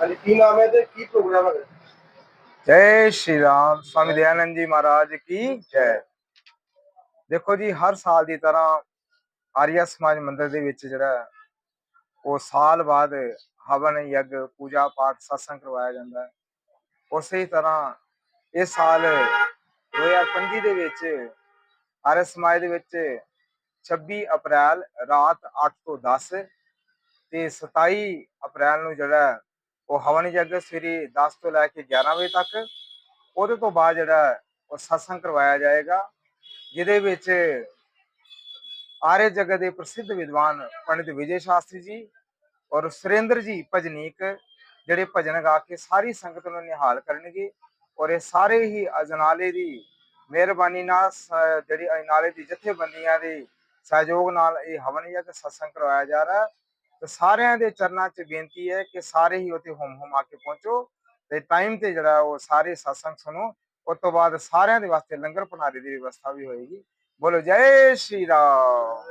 ਹਾਂਜੀ, ਕੀ ਨਾਮ ਹੈ ਤੇ ਕੀ ਪ੍ਰੋਗਰਾਮ ਹੈ? ਜੈ ਸ਼੍ਰੀ ਰਾਮ ਸਵਾਮੀ ਦਇਆਨੰਦ ਜੀ ਮਹਾਰਾਜ ਕੀ ਜੈ। ਦੇਖੋ ਜੀ, ਹਰ ਸਾਲ ਦੀ ਤਰ੍ਹਾਂ ਆਰੀਆ ਸਮਾਜ ਮੰਦਿਰ ਦੇ ਵਿੱਚ ਜਿਹੜਾ ਉਹ ਸਾਲ ਬਾਅਦ ਹਵਨ, ਯੱਗ, ਪੂਜਾ ਪਾਠ ਸਤਸੰਗ ਕਰਵਾਇਆ ਜਾਂਦਾ ਹੈ। ਉਸੇ ਤਰ੍ਹਾਂ ਇਸ ਸਾਲ 2025 ਦੇ ਵਿੱਚ ਆਰੀਆ ਸਮਾਜ ਦੇ ਵਿੱਚ 26 ਅਪ੍ਰੈਲ ਰਾਤ 8 ਤੋਂ 10 ਤੇ 27 ਅਪ੍ਰੈਲ ਨੂੰ ਜਿਹੜਾ ਉਹ ਹਵਨ ਯੱਗ ਸਵੇਰੇ 10 ਤੋਂ ਲੈ ਕੇ 11 ਵਜੇ ਤੱਕ। ਉਹਦੇ ਤੋਂ ਬਾਅਦ ਜਿਹੜਾ ਉਹ satsang ਕਰਵਾਇਆ ਜਾਏਗਾ, ਜਿਹਦੇ ਵਿੱਚ ਆਰੇ ਜਗਤ ਦੇ ਪ੍ਰਸਿੱਧ ਵਿਦਵਾਨ ਪੰਡਿਤ ਵਿਜੇ ਸ਼ਾਸਤਰੀ ਜੀ ਔਰ ਸੁਰਿੰਦਰ ਜੀ ਭਜਨੀਕ, ਜਿਹੜੇ ਭਜਨ ਗਾ ਕੇ ਸਾਰੀ ਸੰਗਤ ਨੂੰ ਨਿਹਾਲ ਕਰਨਗੇ ਔਰ ਇਹ ਸਾਰੇ ਹੀ ਅਜਨਾਲੇ ਦੀ ਮਿਹਰਬਾਨੀ ਨਾਲ, ਸ- ਜਿਹੜੀ ਅਜਨਾਲੇ ਦੀ ਜਥੇਬੰਦੀਆਂ ਦੇ ਸਹਿਯੋਗ ਨਾਲ ਇਹ ਹਵਨ ਯੱਗ ਸਤਸੰਗ ਕਰਵਾਇਆ ਜਾ ਰਿਹਾ ਤੇ ਸਾਰਿਆਂ ਦੇ ਚਰਨਾਂ 'ਚ ਬੇਨਤੀ ਹੈ ਕਿ ਸਾਰੇ ਹੀ ਉੱਥੇ ਹੁਮ ਆ ਕੇ ਪਹੁੰਚੋ ਤੇ ਟਾਈਮ ਤੇ ਜਿਹੜਾ ਉਹ ਸਾਰੇ ਸਤਸੰਗ ਸੁਣੋ। ਉਸ ਤੋਂ ਬਾਅਦ ਸਾਰਿਆਂ ਦੇ ਵਾਸਤੇ ਲੰਗਰ ਭੰਡਾਰੇ ਦੀ ਵਿਵਸਥਾ ਵੀ ਹੋਏਗੀ। ਬੋਲੋ ਜੈ ਸ਼੍ਰੀ ਰਾਮ।